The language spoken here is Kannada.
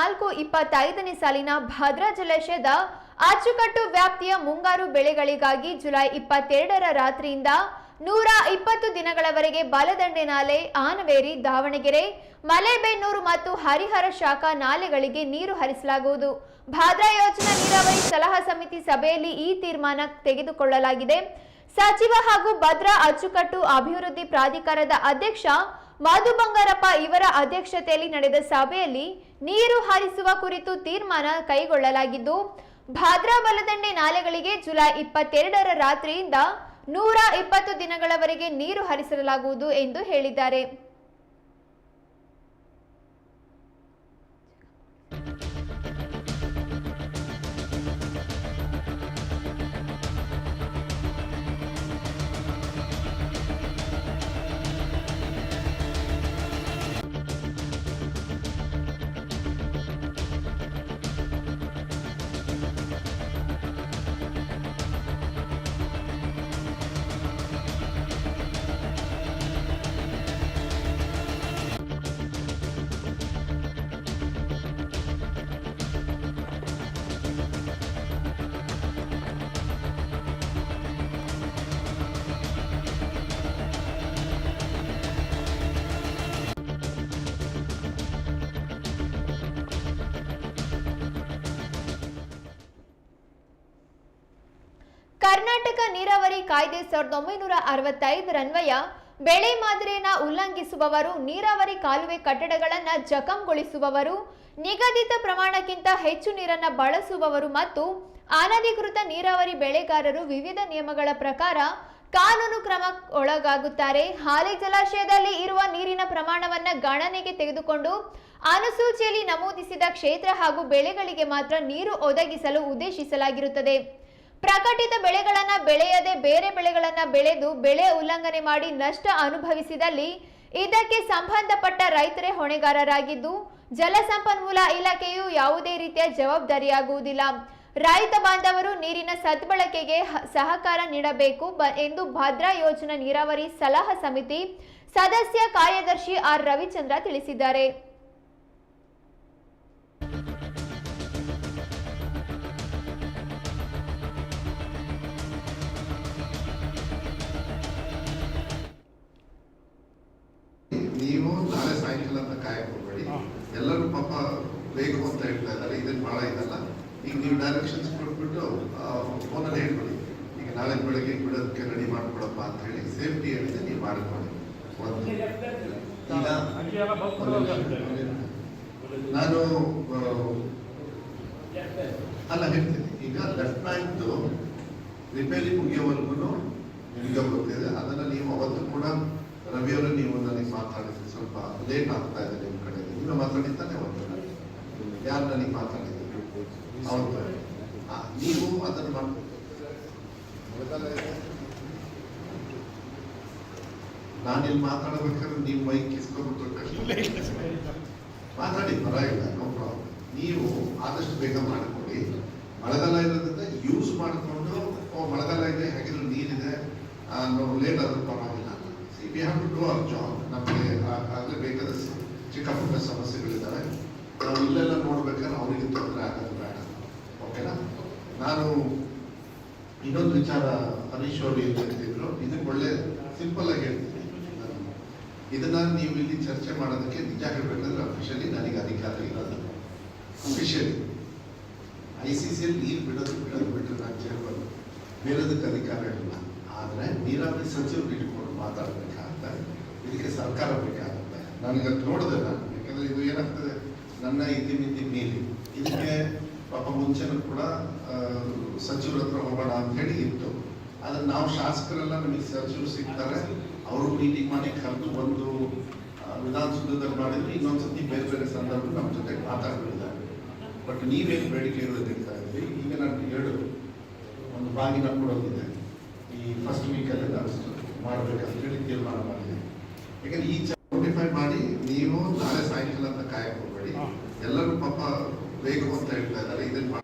ಇಪ್ಪತ್ನಾಲ್ಕು ಇಪ್ಪತ್ತೈದನೇ ಸಾಲಿನ ಭದ್ರಾ ಜಲಾಶಯದ ಅಚ್ಚುಕಟ್ಟು ವ್ಯಾಪ್ತಿಯ ಮುಂಗಾರು ಬೆಳೆಗಳಿಗಾಗಿ ಜುಲೈ ಇಪ್ಪತ್ತೆರಡರ ರಾತ್ರಿಯಿಂದ ನೂರ ಇಪ್ಪತ್ತು ದಿನಗಳವರೆಗೆ ಬಲದಂಡೆ ನಾಲೆ, ಆನವೇರಿ, ದಾವಣಗೆರೆ, ಮಲೆಬೆನ್ನೂರು ಮತ್ತು ಹರಿಹರ ಶಾಖಾ ನಾಲೆಗಳಿಗೆ ನೀರು ಹರಿಸಲಾಗುವುದು. ಭದ್ರಾ ಯೋಜನಾ ನೀರಾವರಿ ಸಲಹಾ ಸಮಿತಿ ಸಭೆಯಲ್ಲಿ ಈ ತೀರ್ಮಾನ ತೆಗೆದುಕೊಳ್ಳಲಾಗಿದೆ. ಸಚಿವ ಹಾಗೂ ಭದ್ರಾ ಅಚ್ಚುಕಟ್ಟು ಅಭಿವೃದ್ಧಿ ಪ್ರಾಧಿಕಾರದ ಅಧ್ಯಕ್ಷ ಮಧು ಬಂಗಾರಪ್ಪ ಇವರ ಅಧ್ಯಕ್ಷತೆಯಲ್ಲಿ ನಡೆದ ಸಭೆಯಲ್ಲಿ ನೀರು ಹರಿಸುವ ಕುರಿತು ತೀರ್ಮಾನ ಕೈಗೊಳ್ಳಲಾಗಿದ್ದು, ಭಾದ್ರಾ ಬಲದಂಡೆ ನಾಲೆಗಳಿಗೆ ಜುಲೈ ಇಪ್ಪತ್ತೆರಡರ ರಾತ್ರಿಯಿಂದ ನೂರ ಇಪ್ಪತ್ತು ದಿನಗಳವರೆಗೆ ನೀರು ಹರಿಸಲಾಗುವುದು ಎಂದು ಹೇಳಿದ್ದಾರೆ. ಕರ್ನಾಟಕ ನೀರಾವರಿ ಕಾಯ್ದೆ ಸಾವಿರದ ಒಂಬೈನೂರ ಅರವತ್ತೈದರನ್ವಯ ಬೆಳೆ ಮಾದರಿಯನ್ನ ಉಲ್ಲಂಘಿಸುವವರು, ನೀರಾವರಿ ಕಾಲುವೆ ಕಟ್ಟಡಗಳನ್ನು ಜಖಂಗೊಳಿಸುವವರು, ನಿಗದಿತ ಪ್ರಮಾಣಕ್ಕಿಂತ ಹೆಚ್ಚು ನೀರನ್ನ ಬಳಸುವವರು ಮತ್ತು ಅನಧಿಕೃತ ನೀರಾವರಿ ಬೆಳೆಗಾರರು ವಿವಿಧ ನಿಯಮಗಳ ಪ್ರಕಾರ ಕಾನೂನು ಕ್ರಮ ಒಳಗಾಗುತ್ತಾರೆ. ಹಾಲಿ ಜಲಾಶಯದಲ್ಲಿ ಇರುವ ನೀರಿನ ಪ್ರಮಾಣವನ್ನ ಗಣನೆಗೆ ತೆಗೆದುಕೊಂಡು ಅನುಸೂಚಿಯಲ್ಲಿ ನಮೂದಿಸಿದ ಕ್ಷೇತ್ರ ಹಾಗೂ ಬೆಳೆಗಳಿಗೆ ಮಾತ್ರ ನೀರು ಒದಗಿಸಲು ಉದ್ದೇಶಿಸಲಾಗಿರುತ್ತದೆ. ಪ್ರಕಟಿತ ಬೆಳೆಗಳನ್ನ ಬೆಳೆಯದೆ ಬೇರೆ ಬೆಳೆಗಳನ್ನ ಬೆಳೆದು ಬೆಳೆ ಉಲ್ಲಂಘನೆ ಮಾಡಿ ನಷ್ಟ ಅನುಭವಿಸಿದಲ್ಲಿ ಇದಕ್ಕೆ ಸಂಬಂಧಪಟ್ಟ ರೈತರೇ ಹೊಣೆಗಾರರಾಗಿದ್ದು ಜಲಸಂಪನ್ಮೂಲ ಇಲಾಖೆಯು ಯಾವುದೇ ರೀತಿಯ ಜವಾಬ್ದಾರಿಯಾಗುವುದಿಲ್ಲ. ರೈತ ಬಾಂಧವರು ನೀರಿನ ಸದ್ಬಳಕೆಗೆ ಸಹಕಾರ ನೀಡಬೇಕು ಎಂದು ಭದ್ರಾ ಯೋಜನಾ ನೀರಾವರಿ ಸಲಹಾ ಸಮಿತಿ ಸದಸ್ಯ ಕಾರ್ಯದರ್ಶಿ ಆರ್ ರವಿಚಂದ್ರ ತಿಳಿಸಿದ್ದಾರೆ. ಸಾಯಂಕಾಲ ಅಂತ ಕಾಯಕ್ ಹೋಗ್ಬೇಡಿ ಎಲ್ಲರೂ ಪಾಪ ಬೇಕು ಅಂತ ಹೇಳ್ತಾ ಇದ್ದಾರೆ. ಇದನ್ನ ಬಹಳ ಇದಲ್ಲ. ಈಗ ನೀವು ಡೈರೆಕ್ಷನ್ಸ್ ಕೊಟ್ಬಿಟ್ಟು ಫೋನಲ್ಲಿ ಹೇಳ್ಬಿಡಿ. ಈಗ ನಾಳೆ ಬೆಳಗ್ಗೆ ಬಿಡೋದಕ್ಕೆ ರೆಡಿ ಮಾಡ್ಕೊಡಪ್ಪ ಅಂತ ಹೇಳಿ ಸೇಫ್ಟಿ ಹೇಳಿದ್ರೆ ನೀವು ಮಾಡ್ಕೊಳ್ಳಿ. ನಾನು ಅಲ್ಲ ಹೇಳ್ತೀನಿ. ಈಗ ಲೆಫ್ಟ್ ಬ್ಯಾಂಕ್ ರಿಪೇರಿ ಮುಗಿಯೋವರೆಗೂ ನಿಮಗೆ ಗೊತ್ತಿದೆ. ಅದನ್ನ ನೀವು ಅವತ್ತು ಕೂಡ ರವಿಯವರು ನೀವು ನನಗೆ ಮಾತಾಡಿದ್ರಿ ಸ್ವಲ್ಪ ಲೇಟ್ ಆಗ್ತಾ ಇದೆ ನಿಮ್ಮ ಕಡೆ ನೀವು ಮಾತಾಡಿದ್ದಾನೆ ಒಂದು ಯಾರು ನನಗೆ ಮಾತಾಡಿದ್ರು? ಆ, ನೀವು ಅದನ್ನು ಮಾಡ್ಬೇಕು ನಾನು ಇಲ್ಲಿ ಮಾತಾಡಬೇಕಾದ್ರೆ ನೀವು ಮೈಕ್ ಕಿಸ್ಕೊಂಡು ಕಷ್ಟ. ಮಾತಾಡಿ ಪರವಾಗಿಲ್ಲ ನೋ ಪ್ರಾಬ್ಲಮ್ ನೀವು ಆದಷ್ಟು ಬೇಗ ಮಾಡಿಕೊಡಿ ಮಳೆಗಾಲ ಇರೋದ್ರಿಂದ ಯೂಸ್ ಮಾಡಿಕೊಂಡು ಓ ಮಳೆಗಾಲ ಇದೆ ಹೇಗಿದ್ರು ನೀರಿದೆ ಲೇಟ್ ಆದ್ರೂ ಪರವಾಗಿಲ್ಲ. We have to do our job ನಮಗೆ ಆಗಲೇ ಬೇಕಾದ ಚಿಕ್ಕ ಪುಟ್ಟ ಸಮಸ್ಯೆಗಳಿದ್ದಾವೆ. ನಾವು ಇಲ್ಲೆಲ್ಲ ನೋಡ್ಬೇಕಾದ್ರೆ ಅವರಿಗೆ ತೊಂದರೆ ಆಗೋದು ಬೇಡ. ಓಕೆನಾ ನಾನು ಇನ್ನೊಂದು ವಿಚಾರ ಹರೀಶ್ ಅವರು ಏನು ಹೇಳ್ತಿದ್ರು? ಇದಕ್ಕೆ ಒಳ್ಳೆ ಸಿಂಪಲ್ ಆಗಿ ಹೇಳ್ತೀನಿ. ನಾನು ಇದನ್ನ ನೀವು ಇಲ್ಲಿ ಚರ್ಚೆ ಮಾಡೋದಕ್ಕೆ ನಿಜ ಹೇಳ್ಬೇಕಂದ್ರೆ ಅಫಿಷಿಯಲಿ ನನಗೆ ಅಧಿಕಾರ ಇರೋದು ಅಫಿಷಿಯಲಿ ಐ ಸಿ ಸಿ ನೀರು ಬಿಡೋದು ಬಿಡೋದು ಬಿಟ್ಟರೆ ನಾನು ಚೇರ್ಬೋದು ಬೇರೆದಕ್ಕೆ ಅಧಿಕಾರ ಇಲ್ಲ. ಆದರೆ ನೀರಾವರಿ ಸಚಿವರು ಇಟ್ಕೊಂಡು ಮಾತಾಡಬೇಕಾಗುತ್ತೆ ಇದಕ್ಕೆ ಸರ್ಕಾರ ಬೇಕಾಗುತ್ತೆ. ನನಗೆ ಅದು ನೋಡಿದೆ ನಾನು, ಯಾಕಂದ್ರೆ ಇದು ಏನಾಗ್ತದೆ? ನನ್ನ ಇತಿಮಿತಿ ಮೀರಿ. ಇದಕ್ಕೆ ಪಾಪ ಮುಂಚೆನೂ ಕೂಡ ಸಚಿವರ ಹತ್ರ ಹೋಗೋಣ ಅಂತ ಹೇಳಿ ಇತ್ತು. ಆದ್ರೆ ನಾವು ಶಾಸಕರೆಲ್ಲ ನಮಗೆ ಸಚಿವರು ಸಿಗ್ತಾರೆ. ಅವರು ಮೀಟಿಂಗ್ ಮಾಡಿ ಕರೆದು ಒಂದು ವಿಧಾನಸೌಧದಲ್ಲಿ ಮಾಡಿದ್ರೆ ಇನ್ನೊಂದ್ಸತಿ ಬೇರೆ ಬೇರೆ ಸಂದರ್ಭ ನಮ್ಮ ಜೊತೆ ಮಾತಾಡ್ತಿದ್ದಾರೆ. ಬಟ್ ನೀವೇನು ಬೇಡಿಕೆ ಇರೋದಿರ್ತಾ ಇದ್ರಿ ಈಗ ನಾನು ಎರಡು, ಒಂದು ಬಾಗಿನ ಕೊಡೋದಿದೆ ಈ ಫಸ್ಟ್ ವೀಕಲ್ಲಿ ನಾನು ಮಾಡಬೇಕಂತ ಹೇಳಿ ತೀರ್ಮಾನ ಮಾಡಿದೆ ಯಾಕಂದ್ರೆ ಈ ನೋಟಿಫೈ ಮಾಡಿ ನೀವು ನಾಳೆ ಸಾಯಂಕಾಲ ಅಂತ ಕಾಯಕ್ಕೆ ಹೋಗ್ಬೇಡಿ. ಎಲ್ಲರೂ ಪಾಪ ಬೇಕು ಅಂತ ಹೇಳ್ತಾ ಇದ್ದಾರೆ ಇದನ್ನ